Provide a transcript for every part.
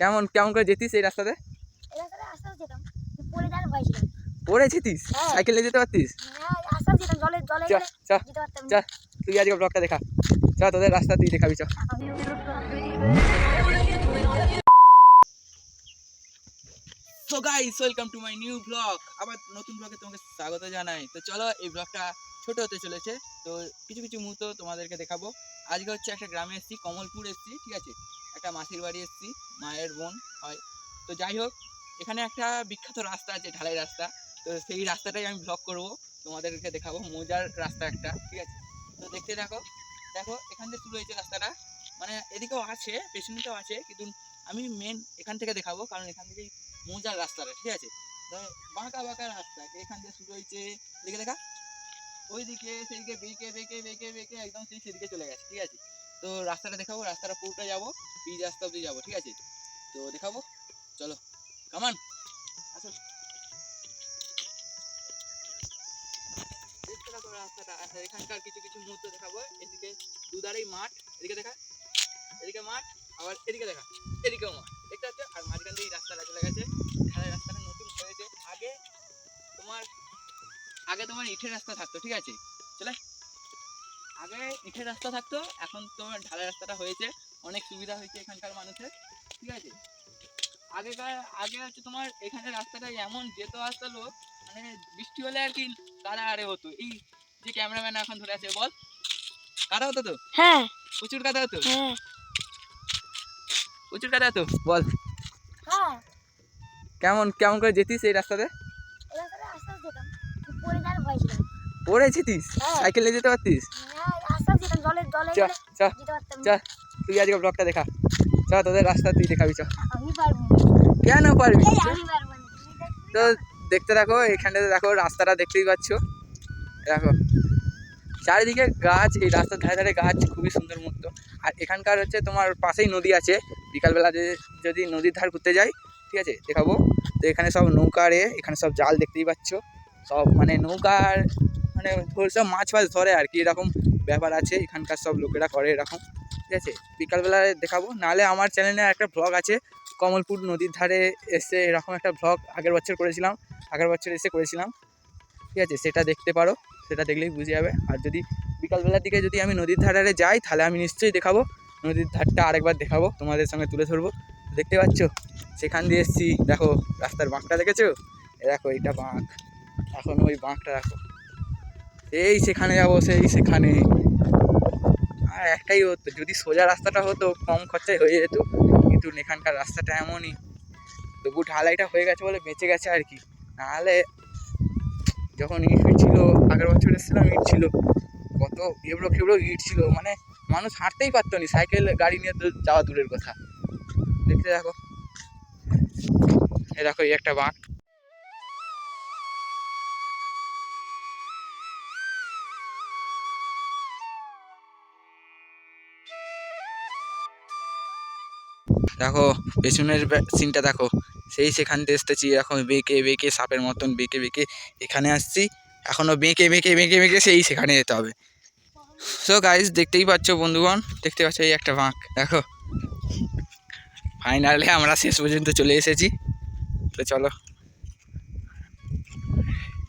কেমন কেমন করে যেতিস এই রাস্তাতে? পড়ে যেতিস? হ্যাঁ। সাইকেল নিয়ে যেতে পারতিস? হ্যাঁ তুই আজকে ব্লগটা দেখা। চ তোদের রাস্তা তুই দেখাবি চ। So guys welcome to my new vlog আবার নতুন ব্লগে তোমাকে স্বাগত জানাই। তো চলো এই ব্লগটা ছোট হতে চলেছে। তো কিছু কিছু মুহূর্ত তোমাদেরকে দেখাবো। আজকে হচ্ছে একটা গ্রামে এসেছি কমলপুর এসেছি ঠিক আছে? একটা মাসির বাড়ি এসেছি, মায়ের বোন হয়। তো যাই হোক, এখানে একটা বিখ্যাত রাস্তা আছে, ঢালাই রাস্তা। তো সেই রাস্তাটাই আমি ব্লগ করব, তোমাদেরকে দেখাবো। মজার রাস্তা একটা, ঠিক আছে? তো দেখতে দেখো দেখো, এখান থেকে শুরু হয়েছে রাস্তাটা। মানে এদিকেও আছে, পেছনেতেও আছে, কিন্তু আমি মেন এখান থেকে দেখাবো, কারণ এখান থেকেই মজার রাস্তাটা, ঠিক আছে? বাঁকা বাঁকা রাস্তা। এখান থেকে শুরু হয়েছে, এদিকে দেখা। ওইদিকে সেদিকে বেঁকে বেঁকে বেঁকে বেঁকে, একদম সেই সেদিকে চলে গেছে, ঠিক আছে? তো রাস্তাটা দেখাবো, রাস্তাটা পুরোটা যাব পিচ রাস্তা অব্দি যাব, ঠিক আছে? তো দেখাবো, চলো কামান আসো। রাস্তাটা এখানকার কিছু কিছু মুহূর্ত দেখাবো। এদিকে দুধারেই মাঠ, এদিকে দেখা। এদিকে মাঠ, আবার এদিকে দেখা। এদিকেও মাঠ, দেখতে পাচ্ছ? আর মাঝখান দিয়ে রাস্তাটা চলে গেছে। রাস্তাটা নতুন হয়েছে। আগে তোমার আগে তোমার ইটের রাস্তা থাকতো, ঠিক আছে? চলে। আগে ইটের রাস্তা থাকতো এখন তোমার ঢালাই রাস্তাটা হয়েছে অনেক সুবিধা হয়েছে এখানকার মানুষের ঠিক আছে? আগেকার আগে হচ্ছে তোমার এখানে রাস্তাটা এমন যেত আসতো লোক মানে বৃষ্টি হলে আর কি কাদা আরে হতো। এই যে ক্যামেরাম্যান এখন ধরে আছে বল। কারা হতো তো? হ্যাঁ। প্রচুর কাদা হতো? হ্যাঁ। প্রচুর কাদা হতো? বল। হ্যাঁ। কেমন কেমন করে যেতিস এই রাস্তাতে? পড়ে যেতিস? হ্যাঁ। সাইকেল নিয়ে যেতে পারতিস? হ্যাঁ। যেতাম জলে জলে চ চ তুই আজকে ব্লগটা দেখা। চ তোদের রাস্তা তুই দেখাবি চ। আমি পারব কেন পারবি তো দেখতে দেখো এখানটাতে দেখো রাস্তাটা দেখতেই পাচ্ছ। দেখো চারিদিকে গাছ এই রাস্তার ধারে ধারে গাছ খুবই সুন্দর মুক্ত। আর এখানকার হচ্ছে তোমার পাশেই নদী আছে। বিকালবেলা যদি নদীর ধার ঘুরতে যাই ঠিক আছে দেখাবো। তো এখানে সব নৌকা রে এখানে সব জাল দেখতেই পাচ্ছ। সব মানে নৌকার মানে সব মাছ ফাছ ধরে আর কি এরকম ব্যাপার আছে, এখানকার সব লোকেরা করে এরকম, ঠিক আছে? বিকালবেলায় দেখাবো, নাহলে আমার চ্যানেলে একটা ভ্লগ আছে, কমলপুর নদীর ধারে এসে এরকম একটা ভ্লগ আগের বছর করেছিলাম, আগের বছর এসে করেছিলাম, ঠিক আছে? সেটা দেখতে পারো, সেটা দেখলেই বুঝে যাবে। আর যদি বিকালবেলার দিকে যদি আমি নদীর ধারে যাই, তাহলে আমি নিশ্চয়ই দেখাবো, নদীর ধারটা আরেকবার দেখাবো, তোমাদের সঙ্গে তুলে ধরবো। দেখতে পাচ্ছ? সেখান দিয়ে এসছি, দেখো, রাস্তার বাঁকটা দেখেছ? দেখো, এইটা বাঁক। এখন ওই বাঁকটা দেখো এই সেখানে যাব, সেই সেখানে। আর একটাই হতো, যদি সোজা রাস্তাটা হতো, কম খরচায় হয়ে যেত। কিন্তু এখানকার রাস্তাটা এমনই। তবু ঢালাইটা হয়ে গেছে বলে বেঁচে গেছে আর কি। নাহলে যখন ইট ফিট ছিল, আগের বছর এসেছিলাম, ইট ছিল। কত এবড়ো খেবড়ো ইট ছিল। মানে মানুষ হাঁটতেই পারতো না, সাইকেল, গাড়ি নিয়ে তো যাওয়া দূরের কথা। দেখতে দেখো এ দেখো, এই একটা বাঁক। দেখো, পেছনের সিনটা দেখো। সেই সেখান থেকে এসতেছি এখন বেঁকে বেঁকে, সাপের মতন বেঁকে বেঁকে এখানে আসছি। এখনও বেঁকে বেঁকে বেঁকে বেঁকে সেই সেখানে যেতে হবে। সো গাইজ দেখতেই পাচ্ছ বন্ধুগণ, দেখতে পাচ্ছ এই একটা বাঁক, দেখো। ফাইনালে আমরা শেষ পর্যন্ত চলে এসেছি। তো চলো।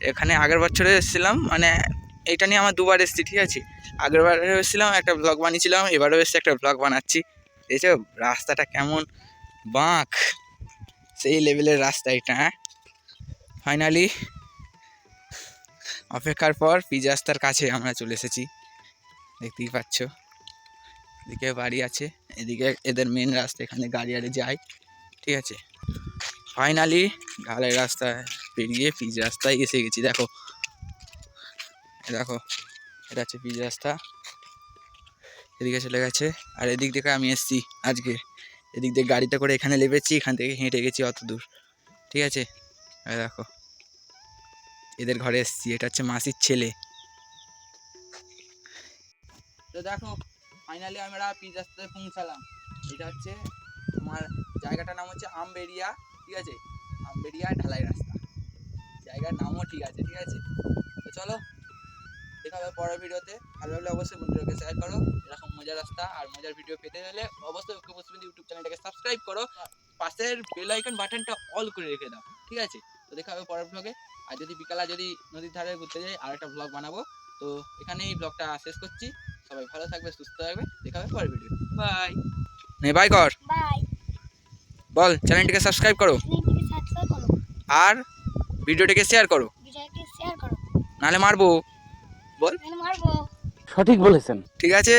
এখানে আগের বছরে এসেছিলাম মানে এইটা নিয়ে আমার দুবার এসেছি, ঠিক আছে? আগের বার এসেছিলাম, একটা ব্লগ বানিয়েছিলাম, এবারও এসে একটা ব্লগ বানাচ্ছি। দেখছ? রাস্তাটা কেমন বাঁক। সেই লেভেলের রাস্তা এটা হ্যাঁ? ফাইনালি অপেক্ষার পর পিজ রাস্তার কাছে আমরা চলে এসেছি। দেখতেই পাচ্ছ। এদিকে বাড়ি আছে, এদিকে এদের মেন রাস্তা, এখানে গাড়ি আড়ে যায়। ঠিক আছে? ফাইনালি ঢালাই রাস্তায় পেরিয়ে পিচ রাস্তায় এসে গেছি। দেখো। দেখো, এটা হচ্ছে পিচ রাস্তা। এদিকে চলে গেছে আর এদিক থেকে আমি এসেছি আজকে। এদিক দিয়ে গাড়িটা করে এখানে লেবেছি এখান থেকে হেঁটে গেছি অত দূর। ঠিক আছে? দেখো। এদের ঘরে এসেছি। এটা হচ্ছে মাসির ছেলে। তো দেখো ফাইনালি আমরা পিচ রাস্তায় পৌঁছালাম। এটা হচ্ছে তোমার জায়গাটার নাম হচ্ছে আমবেরিয়া ঠিক আছে? আমবেরিয়া ঢালাই রাস্তা। জায়গার নামও ঠিক আছে ঠিক আছে? দেখা হবে পরের ভিডিওতে। ভালো লাগলে অবশ্যই বন্ধুদেরকে শেয়ার করো। এরকম মজার রাস্তা আর মজার ভিডিও পেতে হলে অবশ্যই ইউটিউব চ্যানেলটাকে সাবস্ক্রাইব করো। পাশের বেল আইকন বাটনটা অল করে রেখে দাও ঠিক আছে? তো দেখা হবে পরের ব্লগে আর যদি বিকালে যদি নদীর ধারে ঘুরতে যাই আর একটা ব্লগ বানাবো। তো এখানেই ব্লগটা শেষ করছি। সবাই ভালো থাকবে সুস্থ থাকবে। দেখা হবে পরের ভিডিও বাই নে বাই কর। বাই বল চ্যানেলটিকে সাবস্ক্রাইব করো। চ্যানেলটিকে সাবস্ক্রাইব করো। আর ভিডিওটিকে শেয়ার করো। ভিডিওকে শেয়ার করো। নাহলে মারবো। আমি মারবো। সঠিক বলেছেন। ঠিক আছে।